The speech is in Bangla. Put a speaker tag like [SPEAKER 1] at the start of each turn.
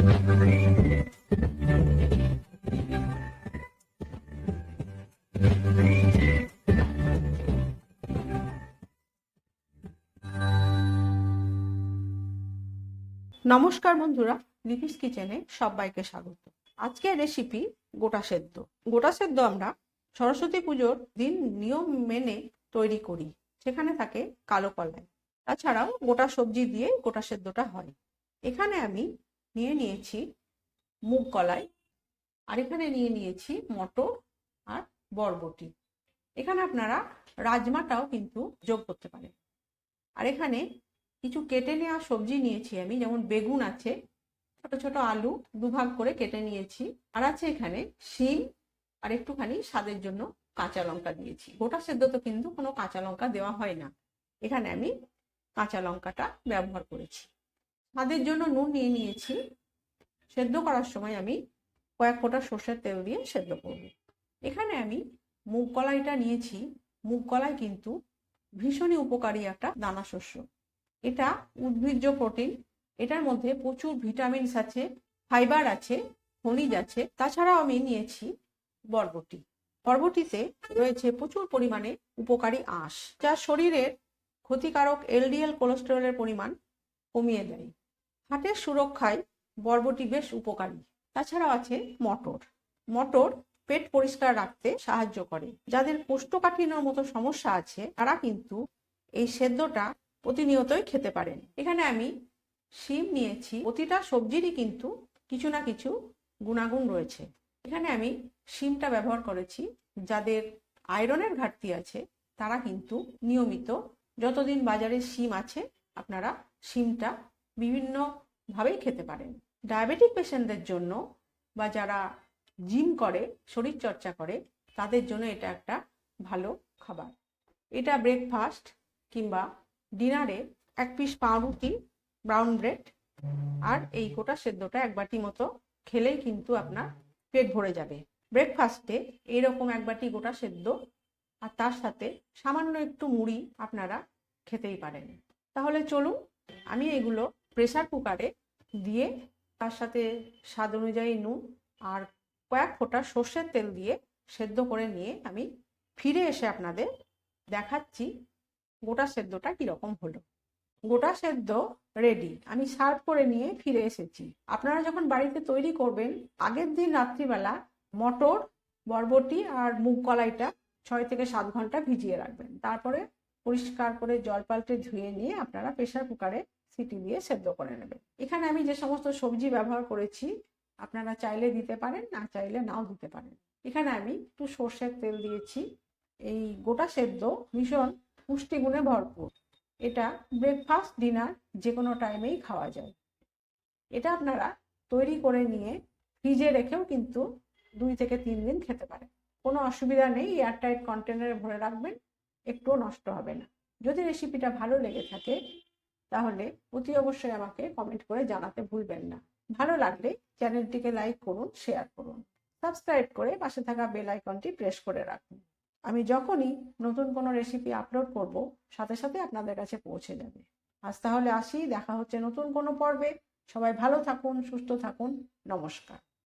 [SPEAKER 1] নমস্কার বন্ধুরা লিপিস কিচেনে সবাইকে স্বাগত। আজকের রেসিপি গোটা সেদ্ধ। গোটা সেদ্ধ আমরা সরস্বতী পুজোর দিন নিয়ম মেনে তৈরি করি, সেখানে থাকে কালো কলাই। তাছাড়াও গোটা সবজি দিয়ে গোটা সেদ্ধটা হয়। এখানে আমি নিয়ে নিয়েছি মুগ কলাই, আর এখানে নিয়ে নিয়েছি মটর আর বরবটি। এখানে আপনারা রাজমাটাও কিন্তু যোগ করতে পারেন। আর এখানে কিছু কেটে নেওয়া সবজি নিয়েছি আমি, যেমন বেগুন আছে, ছোট ছোট আলু দুভাগ করে কেটে নিয়েছি, আর আছে এখানে শিম, আর একটুখানি স্বাদের জন্য কাঁচা লঙ্কা দিয়েছি। গোটা সেদ্ধ তো কিন্তু কোনো কাঁচা লঙ্কা দেওয়া হয় না। এখানে আমি কাঁচা লঙ্কাটা ব্যবহার করেছি। স্বাদের জন্য নুন নিয়ে নিয়েছি। সেদ্ধ করার সময় আমি কয়েক ফোঁটা সর্ষের তেল দিয়ে সেদ্ধ করব। এখানে আমি মুগ কলাইটা নিয়েছি। মুগ কলাই কিন্তু ভীষণই উপকারী একটা দানা শস্য। এটা উদ্ভিজ্জ প্রোটিন। এটার মধ্যে প্রচুর ভিটামিনস আছে, ফাইবার আছে, খনিজ আছে। তাছাড়াও আমি নিয়েছি বরবটি। বরবটিতে রয়েছে প্রচুর পরিমাণে উপকারী আঁশ, যা শরীরের ক্ষতিকারক এলডিএল কোলেস্টেরলের পরিমাণ কমিয়ে দেয়। হার্টের সুরক্ষায় বরবটি বেশ উপকারী। তাছাড়াও আছে মটর। মটর পেট পরিষ্কার রাখতে সাহায্য করে। যাদের কোষ্ঠকাঠিন্যর মতো সমস্যা আছে, তারা কিন্তু এই সেদ্ধটা প্রতিনিয়তই খেতে পারেন। এখানে আমি শিম নিয়েছি। প্রতিটা সবজিরই কিন্তু কিছু না কিছু গুণাগুণ রয়েছে। এখানে আমি শিমটা ব্যবহার করেছি। যাদের আয়রনের ঘাটতি আছে, তারা কিন্তু নিয়মিত যতদিন বাজারে শিম আছে, আপনারা শিমটা বিভিন্নভাবেই খেতে পারেন। ডায়াবেটিক পেশেন্টদের জন্য বা যারা জিম করে শরীর চর্চা করে, তাদের জন্য এটা একটা ভালো খাবার। এটা ব্রেকফাস্ট কিংবা ডিনারে এক পিস পাউরুটি ব্রাউন ব্রেড আর এই গোটা সেদ্ধটা এক বাটি মতো খেলেই কিন্তু আপনার পেট ভরে যাবে। ব্রেকফাস্টে এইরকম এক বাটি গোটা সেদ্ধ আর তার সাথে সামান্য একটু মুড়ি আপনারা খেতেই পারেন। তাহলে চলুন, আমি এগুলো প্রেসার কুকারে দিয়ে তার সাথে স্বাদ অনুযায়ী নুন আর কয়েক ফোঁটা সর্ষের তেল দিয়ে সেদ্ধ করে নিয়ে আমি ফিরে এসে আপনাদের দেখাচ্ছি গোটা সেদ্ধটা কীরকম হলো। গোটা সেদ্ধ রেডি আমি সার্ভ করে নিয়ে ফিরে এসেছি। আপনারা যখন বাড়িতে তৈরি করবেন, আগের দিন রাত্রিবেলা মটর, বরবটি আর মুগ কলাইটা ছয় থেকে সাত ঘণ্টা ভিজিয়ে রাখবেন। তারপরে পরিষ্কার করে জল পাল্টে ধুয়ে নিয়ে আপনারা প্রেশার কুকারে সিটি দিয়ে সেদ্ধ করে নেবেন এখানে আমি যে সমস্ত সবজি ব্যবহার করেছি, আপনারা চাইলে দিতে পারেন, না চাইলে নাও দিতে পারেন। এখানে আমি একটু সর্ষের তেল দিয়েছি। এই গোটা সেদ্ধ ভীষণ পুষ্টিগুণে ভরপুর। এটা ব্রেকফাস্ট ডিনার যে কোনো টাইমেই খাওয়া যায়। এটা আপনারা তৈরি করে নিয়ে ফ্রিজে রেখেও কিন্তু দুই থেকে তিন দিন খেতে পারেন। কোনো অসুবিধা নেই এয়ারটাইট কন্টেনারে ভরে রাখবেন, একটুও নষ্ট হবে না। যদি রেসিপিটা ভালো লেগে থাকে তাহলে অতি অবশ্যই আমাকে কমেন্ট করে জানাতে ভুলবেন না। ভালো লাগলে চ্যানেলটিকে লাইক করুন শেয়ার করুন। সাবস্ক্রাইব করে পাশে থাকা বেল আইকনটি প্রেস করে রাখুন। আমি যখনই নতুন কোনো রেসিপি আপলোড করব, সাথে সাথে আপনাদের কাছে পৌঁছে যাবে। আজ তাহলে আসি, দেখা হচ্ছে নতুন কোনো পর্বে। সবাই ভালো থাকুন, সুস্থ থাকুন। নমস্কার।